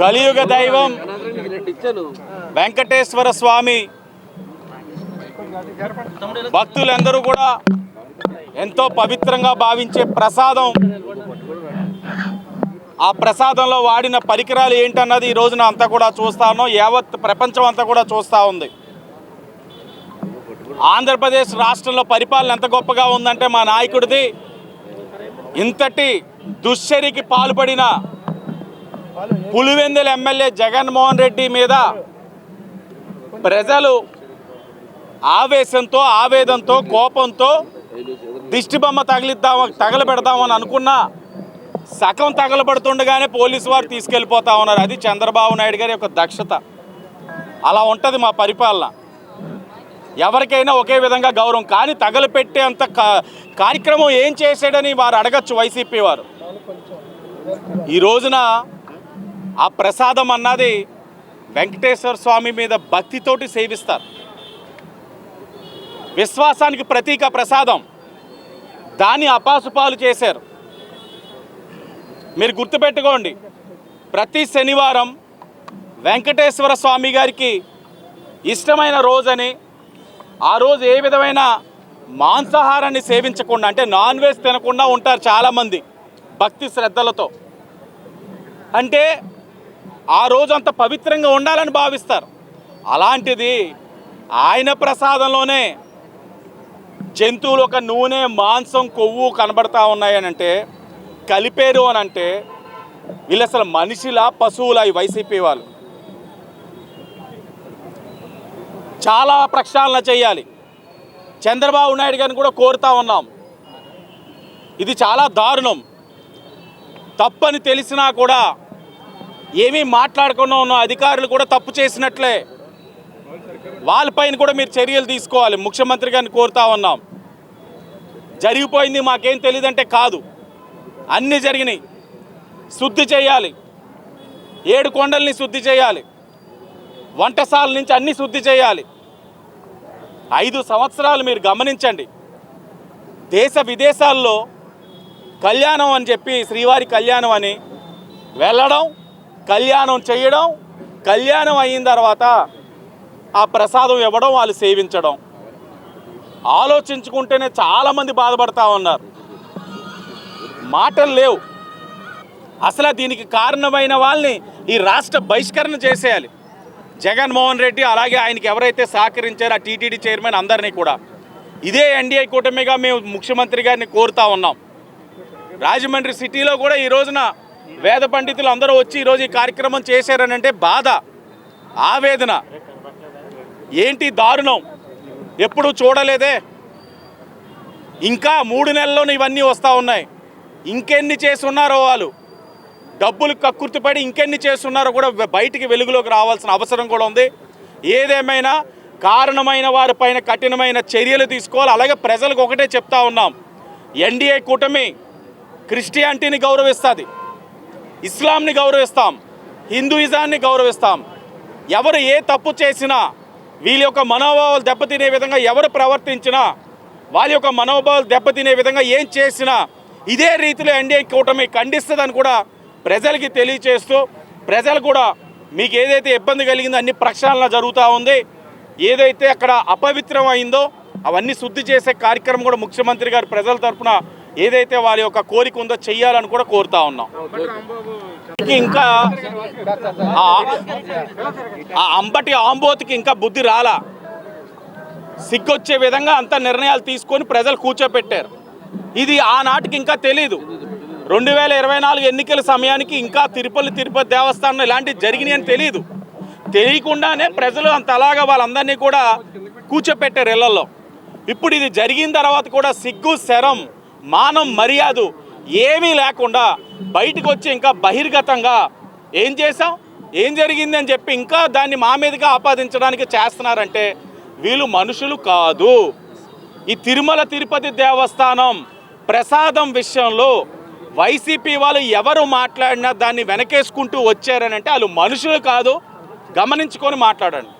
కలియుగ దైవం వెంకటేశ్వర స్వామి. భక్తులందరూ కూడా ఎంతో పవిత్రంగా భావించే ప్రసాదం. ఆ ప్రసాదంలో వాడిన పరికరాలు ఏంటన్నది ఈ రోజున అంతా కూడా చూస్తా ఉన్నాం. యావత్ ప్రపంచం అంతా కూడా చూస్తూ ఉంది. ఆంధ్రప్రదేశ్ రాష్ట్రంలో పరిపాలన ఎంత గొప్పగా ఉందంటే మా నాయకుడిది ఇంతటి దుశ్చర్యకి పాల్పడిన పులివెందుల ఎమ్మెల్యే జగన్మోహన్ రెడ్డి మీద ప్రజలు ఆవేశంతో ఆవేదంతో కోపంతో దిష్టిబొమ్మ తగిలిద్దాం తగలబెడదామని అనుకున్నా సగం తగలబడుతుండగానే పోలీసు వారు తీసుకెళ్ళిపోతా ఉన్నారు. అది చంద్రబాబు నాయుడు గారి యొక్క దక్షత. అలా ఉంటుంది మా పరిపాలన. ఎవరికైనా ఒకే విధంగా గౌరవం. కానీ తగలపెట్టేంత కార్యక్రమం ఏం చేశాడని వారు అడగచ్చు వైసీపీ వారు. ఈ రోజున ఆ ప్రసాదం అన్నది వెంకటేశ్వర స్వామి మీద భక్తితోటి సేవిస్తారు. విశ్వాసానికి ప్రతీక ప్రసాదం. దాన్ని అపాసుపాలు చేశారు. మీరు గుర్తుపెట్టుకోండి ప్రతి శనివారం వెంకటేశ్వర స్వామి గారికి ఇష్టమైన రోజని ఆ రోజు ఏ విధమైన మాంసాహారాన్ని సేవించకుండా అంటే నాన్ వెజ్ తినకుండా ఉంటారు చాలామంది భక్తి శ్రద్ధలతో. అంటే ఆ రోజు అంత పవిత్రంగా ఉండాలని భావిస్తారు. అలాంటిది ఆయన ప్రసాదంలోనే జంతువులు ఒక నూనె మాంసం కొవ్వు కనబడతా ఉన్నాయని అంటే కలిపేరు అని అంటే వీళ్ళు అసలు మనిషిలా పశువులా ఈ వైసీపీ వాళ్ళు. చాలా ప్రక్షాళన చేయాలి. చంద్రబాబు నాయుడు గారిని కూడా కోరుతా ఉన్నాం. ఇది చాలా దారుణం. తప్పని తెలిసినా కూడా ఏమీ మాట్లాడకుండా ఉన్న అధికారులు కూడా తప్పు చేసినట్లే. వాళ్ళపైన కూడా మీరు చర్యలు తీసుకోవాలి. ముఖ్యమంత్రి గారిని కోరుతా ఉన్నాం. జరిగిపోయింది మాకేం తెలియదంటే కాదు. అన్నీ జరిగినాయి. శుద్ధి చేయాలి. ఏడు కొండల్ని శుద్ధి చేయాలి. వంటశాల నుంచి అన్ని శుద్ధి చేయాలి. ఐదు సంవత్సరాలు మీరు గమనించండి. దేశ విదేశాల్లో కళ్యాణం అని చెప్పి శ్రీవారి కళ్యాణం అని వెళ్ళడం కళ్యాణం చేయడం కళ్యాణం అయిన తర్వాత ఆ ప్రసాదం ఇవ్వడం వాళ్ళు సేవించడం. ఆలోచించుకుంటేనే చాలామంది బాధపడతా ఉన్నారు. మాటలు లేవు. అసలు దీనికి కారణమైన వాళ్ళని ఈ రాష్ట్ర బహిష్కరణ చేసేయాలి. జగన్మోహన్ రెడ్డి అలాగే ఆయనకి ఎవరైతే సహకరించారో ఆ టీటీడీ చైర్మన్ అందరినీ కూడా. ఇదే ఎన్డీఏ కూటమిగా మేము ముఖ్యమంత్రి గారిని కోరుతా ఉన్నాం. రాజమండ్రి సిటీలో కూడా ఈ రోజున వేద పండితులు అందరూ వచ్చి ఈరోజు ఈ కార్యక్రమం చేశారనంటే బాధ ఆవేదన. ఏంటి దారుణం? ఎప్పుడు చూడలేదే? ఇంకా మూడు నెలల్లోనే ఇవన్నీ వస్తూ ఉన్నాయి. ఇంకెన్ని చేస్తున్నారో వాళ్ళు? డబ్బులు కక్కుర్తిపడి ఇంకెన్ని చేస్తున్నారో కూడా బయటికి వెలుగులోకి రావాల్సిన అవసరం కూడా ఉంది. ఏదేమైనా కారణమైన వారిపైన కఠినమైన చర్యలు తీసుకోవాలి. అలాగే ప్రజలకు ఒకటే చెప్తా ఉన్నాం. ఎన్డీఏ కూటమి క్రిస్టియానిటీని గౌరవిస్తుంది. ఇస్లాంని గౌరవిస్తాం. హిందూయిజాన్ని గౌరవిస్తాం. ఎవరు ఏ తప్పు చేసినా వీళ్ళ యొక్క మనోభావాలు దెబ్బతినే విధంగా ఎవరు ప్రవర్తించినా వాళ్ళ యొక్క మనోభావాలు దెబ్బతినే విధంగా ఏం చేసినా ఇదే రీతిలో ఎన్డీఏ కూటమి ఖండిస్తుందని కూడా ప్రజలకి తెలియచేస్తూ ప్రజలు కూడా మీకు ఏదైతే ఇబ్బంది కలిగిందో అన్ని ప్రక్షాళన జరుగుతూ ఉంది. ఏదైతే అక్కడ అపవిత్రం అయిందో అవన్నీ శుద్ధి చేసే కార్యక్రమం కూడా ముఖ్యమంత్రి గారు ప్రజల తరఫున ఏదైతే వారి యొక్క కోరిక ఉందో చెయ్యాలని కూడా కోరుతా ఉన్నాం. ఇంకా ఆ- అంబటి ఆంబోతికి ఇంకా బుద్ధి రాలా. సిగ్గొచ్చే విధంగా అంత నిర్ణయాలు తీసుకొని ప్రజలు కూర్చోపెట్టారు. ఇది ఆనాటికి ఇంకా తెలీదు. రెండు వేల ఇరవై నాలుగు ఎన్నికల సమయానికి ఇంకా తిరుపతి తిరుపతి దేవస్థానం ఇలాంటివి జరిగినాయని తెలియదు తెలియకుండానే ప్రజలు అంత అలాగా వాళ్ళందరినీ కూడా కూర్చోపెట్టారు ఇళ్ళలో. ఇప్పుడు ఇది జరిగిన తర్వాత కూడా సిగ్గు శరం మానం మర్యాద ఏమీ లేకుండా బయటకు వచ్చి ఇంకా బహిర్గతంగా ఏం చేసాం ఏం జరిగింది అని చెప్పి ఇంకా దాన్ని మా మీదుగా ఆపాదించడానికి చేస్తున్నారంటే వీళ్ళు మనుషులు కాదు. ఈ తిరుమల తిరుపతి దేవస్థానం ప్రసాదం విషయంలో వైసీపీ వాళ్ళు ఎవరు మాట్లాడినా దాన్ని వెనకేసుకుంటూ వచ్చారనంటే వాళ్ళు మనుషులు కాదు. గమనించుకొని మాట్లాడండి.